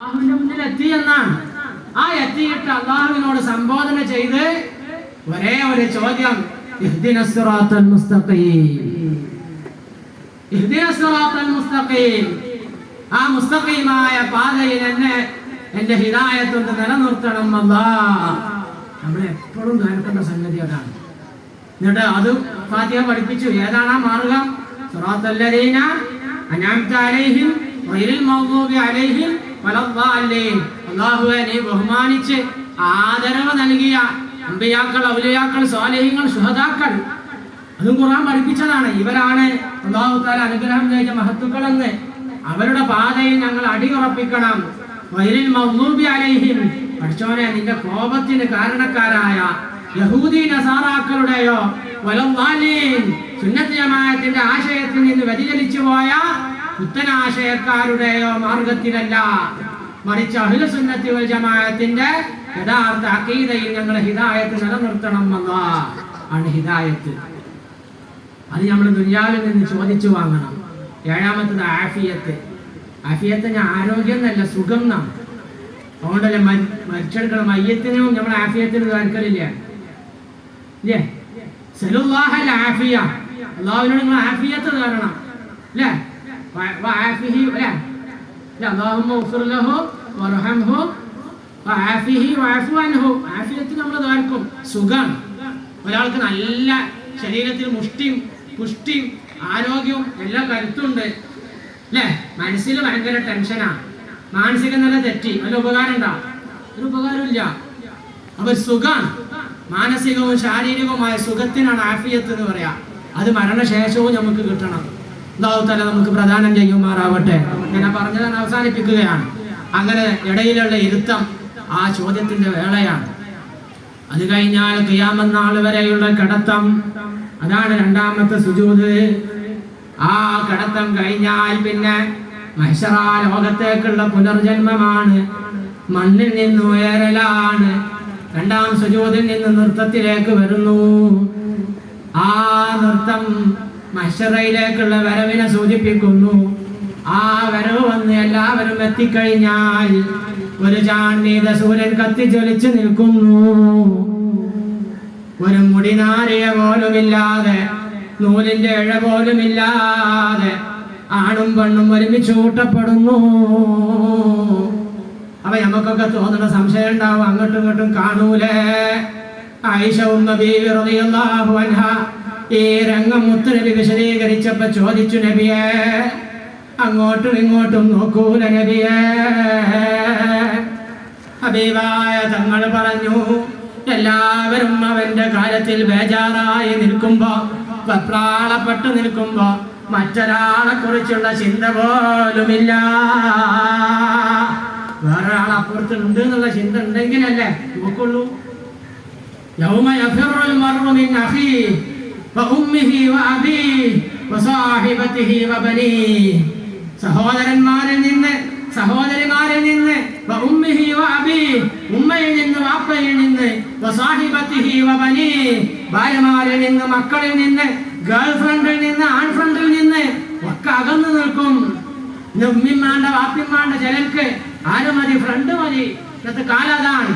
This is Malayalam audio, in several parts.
അള്ളാഹുവിന്റെ മുന്നിൽ എത്തി എന്നാണ്. ആ എത്തിയിട്ട് അള്ളാഹുവിനോട് സംബോധന ചെയ്ത് ഒരേ ഒരു ചോദ്യം. ആ മുസ്തഖീമായ പാതയിൽ എന്നെ എന്റെ ഹിതായത്തൊണ്ട് നിലനിർത്തണം അല്ലാ നമ്മൾ എപ്പോഴും കേൾക്കേണ്ട സംഗതി അതാണ്. എന്നിട്ട് അത് ഫാത്തിഹ പഠിപ്പിച്ചു. ഏതാണ് ആ മാർഗം? സുറാത്തല്ലരീന അൻഅംത അലൈഹിം അലൈഹിം അല്ലാഹുവേ നീ ബഹുമാനിച്ച് ആദരവ് നൽകിയ അമ്പിയാക്കൾ ഔലിയാക്കൾ സ്വാലേഹ്യങ്ങൾ സുഹതാക്കൾ അതും ഖുർആൻ പഠിപ്പിച്ചതാണ്. ഇവരാണ് അള്ളാഹു അനുഗ്രഹം ചെയ്ത മഹത്തുക്കളെന്ന്. അവരുടെ പാതയിൽ ഞങ്ങൾ അടിയുറപ്പിക്കണം. വൈരിൽ മൗലൂബി അലൈഹിം. പഠിച്ചോനെ നിന്റെ കോപത്തിന് കാരണക്കാരായ യഹൂദി നസാറാക്കളുടെയോ വലംവാലീൻ സുന്നത്ത് ജമാഅത്തിന്റെ ആശയത്തിൽ നിന്ന് വ്യതിചലിച്ചു പോയ പുത്തനാശയക്കാരുടെയോ മാർഗത്തിലല്ല. മറിച്ച് അഹ്ല സുന്നത്തി വൽ ജമാഅത്തിന്റെ യഥാർത്ഥ അക്കീതയിൽ ഞങ്ങൾ ഹിദായത്ത് നിലനിർത്തണം എന്നാ ആണ് ഹിദായത്ത്. അത് നമ്മൾ ദുര്യാവിൽ നിന്ന് ചോദിച്ചു വാങ്ങണം. ഏഴാമത്തത് ആഫിയത്ത്. ആഫിയത്ത് ഞാൻ ആരോഗ്യം എന്നല്ല സുഖം എന്നാണ് അതുകൊണ്ടല്ലേ മരി- മരിച്ചെടുക്കണം മയ്യത്തിനും നമ്മൾ ആഫിയത്തിന് സലുല്ലാഹൽ ആഫിയ. അള്ളാഹുവിനോട് നിങ്ങൾ ആഫിയത്ത് തരണം അല്ലേ അല്ലേ നമ്മൾ താൽക്കും സുഖം ഒരാൾക്ക് നല്ല ശരീരത്തിൽ മുഷ്ടിയും പുഷ്ടിയും ആരോഗ്യവും എല്ലാ കരുത്തുണ്ട് അല്ലേ? മനസ്സിൽ ഭയങ്കര ടെൻഷനാ മാനസിക നില തെറ്റി. വല്ല ഉപകാരം ഉണ്ടാ? ഒരു ഉപകാരമില്ല അപ്പൊ സുഖം മാനസികവും ശാരീരികവുമായ സുഖത്തിനാണ് ആഫിയത്ത് എന്ന് പറയാ. അത് മരണശേഷവും നമുക്ക് കിട്ടണം. അള്ളാഹു നമുക്ക് പ്രദാനം ചെയ്യുമാറാവട്ടെ ഞാൻ പറഞ്ഞതാണ് അവസാനിപ്പിക്കുകയാണ്. അങ്ങനെ ഇടയിലുള്ള ഇരുത്തം ആ ചോദ്യത്തിന്റെ വേളയാണ്. അത് കഴിഞ്ഞാൽ കിയാമം നാൾ വരെയുള്ള കടത്തം. അതാണ് രണ്ടാമത്തെ സുജൂത്. ആ കടത്തം കഴിഞ്ഞാൽ പിന്നെ മഹിഷറാ ലോകത്തേക്കുള്ള പുനർജന്മമാണ്. മണ്ണിൽ നിന്ന് ഉയരലാണ്. രണ്ടാം സുജൂതിൽ നിന്ന് നൃത്തത്തിലേക്ക് വരുന്നു. ആ നൃത്തം മഹ്ശറയിലേക്കുള്ള വരവിനെ സൂചിപ്പിക്കുന്നു. ആ വരവ് വന്ന് എല്ലാവരും എത്തിക്കഴിഞ്ഞാൽ ഒരു ചാണ്ണീത സൂര്യൻ കത്തിജ്വലിച്ച് നിൽക്കുന്നു. ഒരു മുടിനാരിയ പോലുമില്ലാതെ നൂലിന്റെ ഇഴ പോലുമില്ലാതെ ആണും പെണ്ണും ഒരുമിച്ച് കൂട്ടപ്പെടുന്നു അപ്പൊ നമുക്കൊക്കെ തോന്നുന്ന സംശയം ഉണ്ടാവും അങ്ങോട്ടും ഇങ്ങോട്ടും കാണൂലേ? ആയിഷ ഉമ്മ ബീവി റളിയല്ലാഹു അൻഹ. ഈ രംഗം മുത്തുനബി വിശദീകരിച്ചപ്പോ ചോദിച്ചു നബിയെ അങ്ങോട്ടും ഇങ്ങോട്ടും നോക്കൂല നബിയെ. അബീവായ തങ്ങൾ പറഞ്ഞു എല്ലാവരും അവന്റെ കാര്യത്തിൽ ബേജാറായി നിൽക്കുമ്പോ വെപ്രാളപ്പെട്ട് നിൽക്കുമ്പോ മറ്റൊരാളെ കുറിച്ചുള്ള ചിന്ത പോലുമില്ല. വേറൊരാൾ അപ്പുറത്തുണ്ട് എന്നുള്ള ചിന്ത ഉണ്ടെങ്കിലല്ലേ നോക്കുള്ളൂ. യൗമ യഫിറുൽ മർമു മിൻ അഖീ. وأمه وأبيه وصاحبته وبنيه സഹോദരന്മാരിൽ നിന്ന് സഹോദരിമാരിൽ നിന്ന് വ ഉമ്മിഹി വ അബീ ഉമ്മയിൽ നിന്ന് വാപ്പയിൽ നിന്ന് വ സാഹിബത്തിഹി വ ബനീ ഭാര്യമാരിൽ നിന്ന് മക്കളിൽ നിന്ന് ഗേൾ ഫ്രണ്ടിൽ നിന്ന് ആൺ ഫ്രണ്ടിൽ നിന്ന് ഒക്കെ അകന്നു നിൽക്കും ഇന്ന് ഉമ്മിമാണ്ട വാപ്പിമാണ്ട ചിലർക്ക് ആരും മതി ഫ്രണ്ട് മതി ഇന്നത്തെ കാലം അതാണ്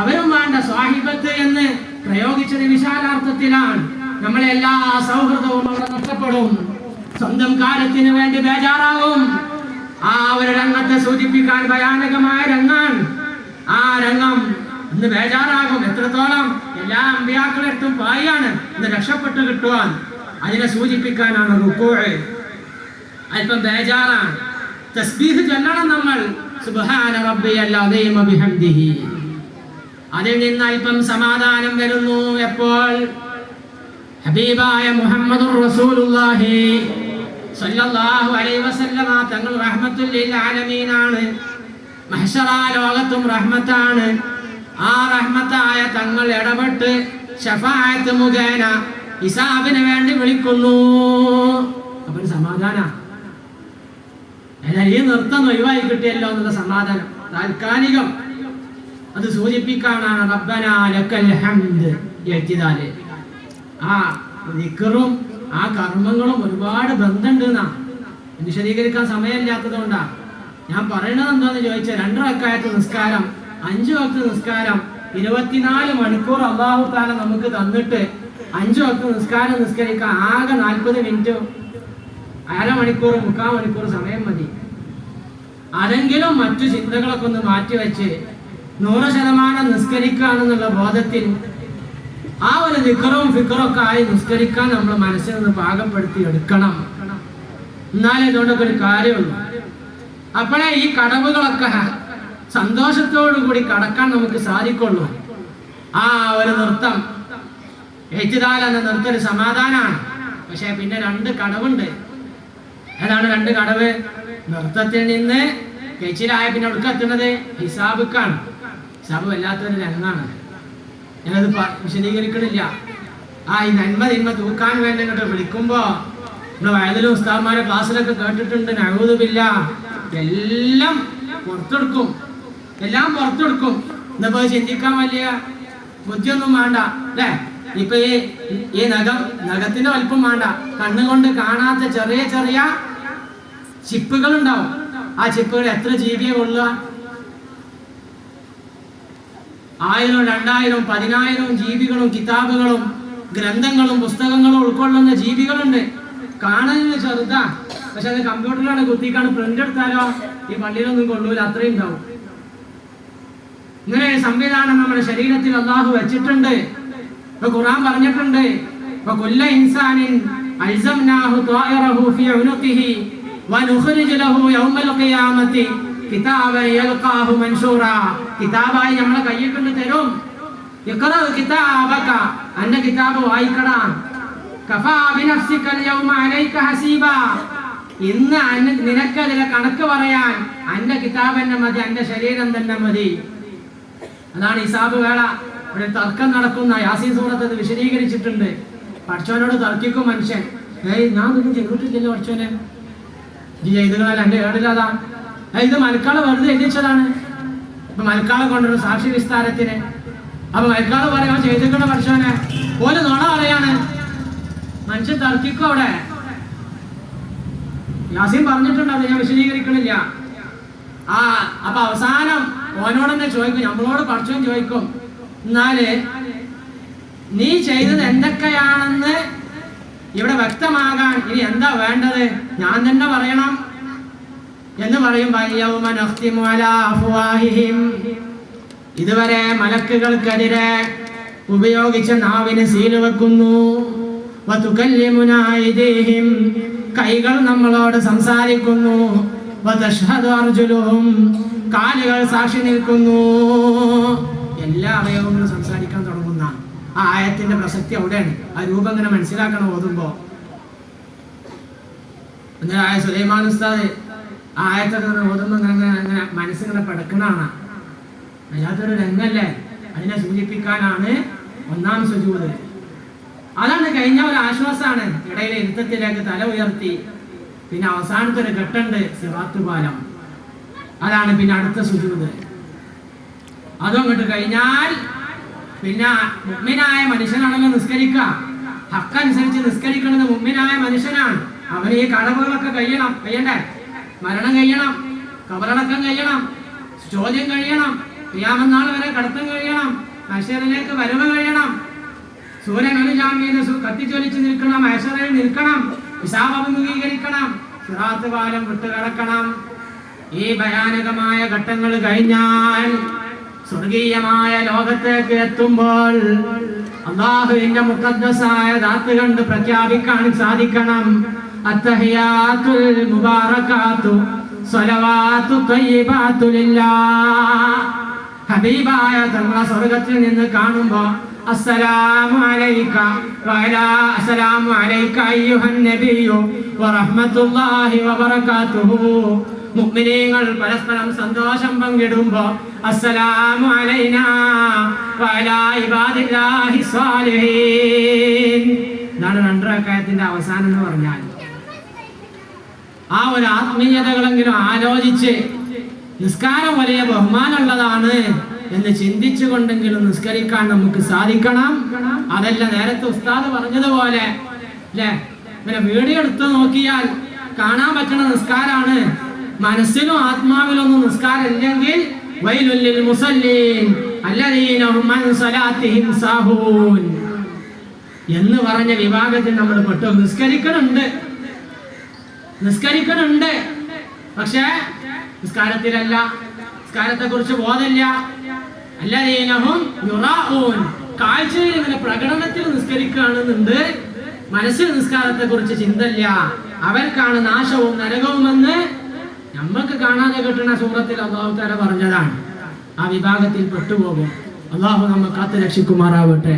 അവരും വേണ്ട സ്വാഹിബത്ത് എന്ന് പ്രയോഗിച്ചത് വിശാലാർത്ഥത്തിലാണ് നമ്മളെ എല്ലാ സൗഹൃദവും അവിടെ നഷ്ടപ്പെടും സ്വന്തം കാലത്തിന് വേണ്ടി ബേജാറാകും. ആ ഒരു രംഗത്തെ സൂചിപ്പിക്കാൻ ഭയാനകമായ രംഗാണ്. ആ രംഗം ഇന്ന് ബേജാറാകും. എത്രത്തോളം എല്ലാ അമ്പിയാക്കളെടുത്തും പായാണ് ഇന്ന് രക്ഷപ്പെട്ടു കിട്ടുവാൻ. അതിനെ സൂചിപ്പിക്കാനാണ് റുക്കോഴ് അല്പം ബേജാറാണ്. തസ്ബീഹ് ചൊല്ലണം നമ്മൾ. സുബഹാന റബ്ബിയൽ അദീമ ബിഹംദിഹി. അതിൽ നിന്ന് അല്പം സമാധാനം വരുന്നു എപ്പോൾ? ഹബീബായ മുഹമ്മദ് റസൂലുള്ളാഹി സല്ലല്ലാഹു അലൈഹി വസല്ലമ തങ്ങൾ റഹ്മത്തുൽ ലിൽ ആലമീനാണ് മഹ്ശറ ലോകത്തും റഹ്മത്താണ്. ആ റഹ്മത്തായ തങ്ങൾ ഇടപെട്ട് ഷഫായത്ത് മുഖേന ഇസാബിനെ വേണ്ടി വിളിക്കുന്നു. അപ്പൊ സമാധാന. ഈ നൃത്തം ഒഴിവായി കിട്ടിയല്ലോ എന്നുള്ള സമാധാനം. താൽക്കാലികം അത് സൂചിപ്പിക്കാനാണ്. റബ്ബനാ ലക്കൽ ഹംദ്. എഴുതിയതാൽ. ആ നിക്കറും ആ കർമ്മങ്ങളും ഒരുപാട് ബന്ധമുണ്ട് എന്നാ വിശദീകരിക്കാൻ സമയമില്ലാത്തത് കൊണ്ടാ ഞാൻ പറയണത് എന്താന്ന് ചോദിച്ചാൽ രണ്ടു വക്കായത്ത് നിസ്കാരം അഞ്ചു വക്ത് നിസ്കാരം ഇരുപത്തിനാല് മണിക്കൂർ അള്ളാഹു താല നമുക്ക് തന്നിട്ട് അഞ്ചു വക്ത് നിസ്കാരം നിസ്കരിക്കാൻ ആകെ നാൽപ്പത് മിനിറ്റ് അരമണിക്കൂർ മുക്കാൽ മണിക്കൂർ സമയം മതി. അതെങ്കിലും മറ്റു ചിന്തകളൊക്കെ ഒന്ന് മാറ്റിവെച്ച് നൂറ് ശതമാനം നിസ്കരിക്കുകയാണെന്നുള്ള ബോധത്തിൽ ആ ഒരു നിക്കറവും ഫിക്കറും ഒക്കെ ആയി നിസ്കരിക്കാൻ നമ്മൾ മനസ്സിൽ നിന്ന് പാകപ്പെടുത്തി എടുക്കണം. എന്നാലേ ഇതുകൊണ്ടൊക്കെ ഒരു കാര്യമുള്ളൂ. അപ്പോഴേ ഈ കടവുകളൊക്കെ സന്തോഷത്തോടു കൂടി കടക്കാൻ നമുക്ക് സാധിക്കുള്ളൂ. ആ ഒരു നൃത്തം. ഏറ്റുതാൽ എന്ന നൃത്തം ഒരു സമാധാനമാണ്. പക്ഷെ പിന്നെ രണ്ട് കടവുണ്ട്. ഏതാണ് രണ്ട് കടവ്? നൃത്തത്തിൽ നിന്ന് കെച്ചിലായ പിന്നെ എവിടെ എത്തുന്നത് ഹിസാബുക്കാണ്. ഹിസാബ് വല്ലാത്തൊരു രംഗാണ് ഞാനത് വിശദീകരിക്കണില്ല. ആ ഈ നന്മ തിന്മ തൂക്കാൻ വേണ്ടി ഇങ്ങോട്ട് വിളിക്കുമ്പോ നമ്മുടെ വയതിലും ഉസ്താദ്മാരെ ക്ലാസ്സിലൊക്കെ കേട്ടിട്ടുണ്ട് നഴുതുമില്ല എല്ലാം പുറത്തെടുക്കും. എല്ലാം പുറത്തെടുക്കും. ഇന്നിപ്പോ ചിന്തിക്കാൻ വലിയ ബുദ്ധിയൊന്നും വേണ്ട അല്ലേ? ഇപ്പൊ ഈ ഈ നഖം നഖത്തിന് അല്പം വേണ്ട. കണ്ണുകൊണ്ട് കാണാത്ത ചെറിയ ചെറിയ ചിപ്പുകൾ ഉണ്ടാവും ആ ചിപ്പുകൾ എത്ര ജീവിയെ കൊള്ളുക? ആയിരം രണ്ടായിരം പതിനായിരവും ജീവികളും കിതാബുകളും ഗ്രന്ഥങ്ങളും പുസ്തകങ്ങളും ഉൾക്കൊള്ളുന്ന ജീവികളുണ്ട്. കാണുന്നത് ചെറുതാ. പക്ഷെ അത് കമ്പ്യൂട്ടറിലാണ് കുത്തിക്കാണ് പ്രിന്റ് എടുത്താലോ ഈ പള്ളിയിലൊന്നും കൊള്ളൂല അത്രയും ഉണ്ടാവും. ഇങ്ങനെ സംവിധാനം നമ്മുടെ ശരീരത്തിൽ അള്ളാഹു വെച്ചിട്ടുണ്ട്. ഇപ്പൊ ഖുറാൻ പറഞ്ഞിട്ടുണ്ട്. ഇപ്പൊ കൊല്ല ഇൻസാനിൻ അൽസംനാഹു ത്വായിറഹു ഫീ വനുഖ്രിജു ലഹു യൗമൽ ഖിയാമത്തി. കിതാബൻ യൽഖാഹു മൻഷൂറ കിതാബായി നമ്മളെ കയ്യിൽ കൊണ്ട് തരും. കിതാബക. അന്റെ കിതാബ് വായിക്കടാ. കഫാ ബിനഫ്സിക അൽയൗമ അലൈക ഹസീബ. ഇന്ന് നിനക്ക് അതിലെ കണക്ക് പറയാൻ അന്റെ കിതാബ് തന്നെ മതി അന്റെ ശരീരം തന്നെ മതി. അതാണ് ഇസാബ് വേള. ഇവിടെ തർക്കം നടക്കുന്ന യാസീൻ സൂറത്ത് അത് വിശദീകരിച്ചിട്ടുണ്ട്. പഠിച്ചവനോട് തർക്കിക്കും മനുഷ്യൻ. ഏയ് ഞാൻ ഇതൊന്നും ചെയ്തിട്ടില്ലല്ലോ പഠിച്ചോനെ ഈ ചെയ്തുകളല്ല എന്റെ ഏയ് ഇത് മലക്കാൾ വെറുതെ എഴുതിച്ചതാണ് ഇപ്പൊ മലക്കാളെ കൊണ്ടൊരു സാക്ഷി വിസ്താരത്തിന്. അപ്പൊ മലക്കാൾ പറയാൻ ചെയ്തിട്ടുള്ള വർഷവനെ ഒരു നുണ പറയാണ്. മനുഷ്യൻ തർക്കിക്കും അവിടെ. യാസീൻ പറഞ്ഞിട്ടുണ്ട് അത് ഞാൻ വിശദീകരിക്കണില്ല. ആ അപ്പൊ അവസാനം ഓനോട് തന്നെ ചോദിക്കും നമ്മളോട് പഠിച്ചു ചോദിക്കും എന്നാൽ നീ ചെയ്തത് എന്തൊക്കെയാണെന്ന് ഇവിടെ വ്യക്തമാകാൻ ഇനി എന്താ വേണ്ടത്? ഞാൻ തന്നെ പറയണം. എന്ന് പറയുമ്പോൾ. ഇതുവരെ മലക്കുകൾക്കെതിരെ ഉപയോഗിച്ച നാവിന് സീൽ വെക്കുന്നു. കൈകൾ നമ്മളോട് സംസാരിക്കുന്നു അർജുലുഹും. കാലുകൾ സാക്ഷി നിൽക്കുന്നു എല്ലാ അവയവങ്ങളും സംസാരിക്കാൻ തുടങ്ങുന്ന ആ ആയത്തിന്റെ പ്രസക്തി അവിടെയാണ് ആ രൂപം ഇങ്ങനെ മനസ്സിലാക്കണം ഓതുമ്പോ അങ്ങനെ ആയ സുലൈമാൻ ഉസ്താദ് ആ ആയത്തൊക്കെ ഇങ്ങനെ ഓതുമ്പോൾ ഇങ്ങനെ അങ്ങനെ മനസ്സിങ്ങനെ പടക്കണാണ് അല്ലാത്തൊരു രംഗല്ലേ? അതിനെ സൂചിപ്പിക്കാനാണ് ഒന്നാം സുജൂത്. അതാണ് കഴിഞ്ഞ ഒരു ആശ്വാസമാണ്. ഇടയിലെ ഇരുത്തത്തിലേക്ക് തല ഉയർത്തി. പിന്നെ അവസാനത്തെ ഒരു ഘട്ടുണ്ട് സിറാത്തുപാലം അതാണ് പിന്നെ അടുത്ത സുജൂത്. അതും അങ്ങോട്ട് കഴിഞ്ഞാൽ പിന്നെ മുമ്മിനായ മനുഷ്യനാണല്ലോ നിസ്കരിക്കുക ഹക്കനുസരിച്ച് നിസ്കരിക്കുന്നത് മുമ്മിനായ മനുഷ്യനാണ്. അവന് ഈ കടവുകളൊക്കെ കഴിയണം കഴിയണ്ടേ? മരണം കഴിയണം കബറടക്കം കഴിയണം ചോദ്യം കഴിയണം ക്രിയാമനാൾ വരെ കടത്തം കഴിയണം അശ്വരിലേക്ക് വരവ് കഴിയണം. സൂര്യൻ അനുജാമ്യത കത്തിച്ചൊലിച്ച് നിൽക്കണം അശ്വരയിൽ നിൽക്കണം ഹിസാബ് അഭിമുഖീകരിക്കണം സിറാത്ത് പാലം വിട്ടുകിടക്കണം. ഈ ഭയാനകമായ ഘട്ടങ്ങൾ കഴിഞ്ഞാൽ സ്വർഗീയമായ ലോകത്തേക്ക് എത്തുമ്പോൾ അള്ളാഹുവിന്റെ മുഖദ്സായ ദാത്ത് കണ്ട് പ്രഖ്യാപിക്കാൻ സാധിക്കണം. അത്തഹിയാത്തുൽ മുബാറകാത്തു സ്വലവാത്തു തയ്യിബാത്തു ഹബീബായ തങ്ങളെ സ്വർഗത്തിൽ നിന്ന് കാണുമ്പോ അസ്സലാമു അലൈക വഅലാ അസ്സലാമു അലൈക അയ്യുഹൻ നബിയു വറഹ്മത്തുള്ളാഹി വബറകാതുഹു മുഅ്മിനീങ്ങൾ പരസ്പരം സന്തോഷം പങ്കിടുമ്പോ അസ്സലാമു അലൈനാ വഅലാ ഇബാദില്ലാഹി സ്വാലിഹീൻ. ഇതാണ് രണ്ടരക്കായത്തിന്റെ അവസാനം എന്ന് പറഞ്ഞാൽ ആ ഒരു ആത്മീയതകളെങ്കിലും ആലോചിച്ച് നിസ്കാരം വലിയ ബഹുമാനമുള്ളതാണ് എന്ന് ചിന്തിച്ചുകൊണ്ടെങ്കിലും നിസ്കരിക്കാൻ നമുക്ക് സാധിക്കണം. അതല്ല നേരത്തെ ഉസ്താദ് പറഞ്ഞതുപോലെ അല്ലേ? പിന്നെ വീഡിയോ എടുത്ത് നോക്കിയാൽ കാണാൻ പറ്റുന്ന നിസ്കാരാണ്. മനസ്സിലും ആത്മാവിലൊന്നും നിസ്കാരം ഇല്ലെങ്കിൽ വൈലുല്ലിൽ മുസല്ലീൻ എന്ന് പറഞ്ഞ വിഭാഗത്തിൽ നമ്മൾ പെട്ടു നിസ്കരിക്കണുണ്ട്. നിസ്കരിക്കണുണ്ട്. പക്ഷേ നിസ്കാരത്തിലല്ല. നിസ്കാരത്തെ കുറിച്ച് ബോധമില്ല അല്ലാതെയും കാഴ്ചയിൽ ഇങ്ങനെ പ്രകടനത്തിൽ നിസ്കരിക്കുകയാണെന്നുണ്ട്. മനസ്സിൽ നിസ്കാരത്തെ കുറിച്ച് ചിന്തല്ല അവർക്കാണ് നാശവും നരകവുമെന്ന് നമ്മൾക്ക് കാണാതെ കിട്ടുന്ന സൂറത്തിൽ അള്ളാഹുത്താര പറഞ്ഞതാണ്. ആ വിഭാഗത്തിൽ പെട്ടുപോകും. അള്ളാഹു നമ്മൾ കാത്തു രക്ഷിക്കുമാറാവട്ടെ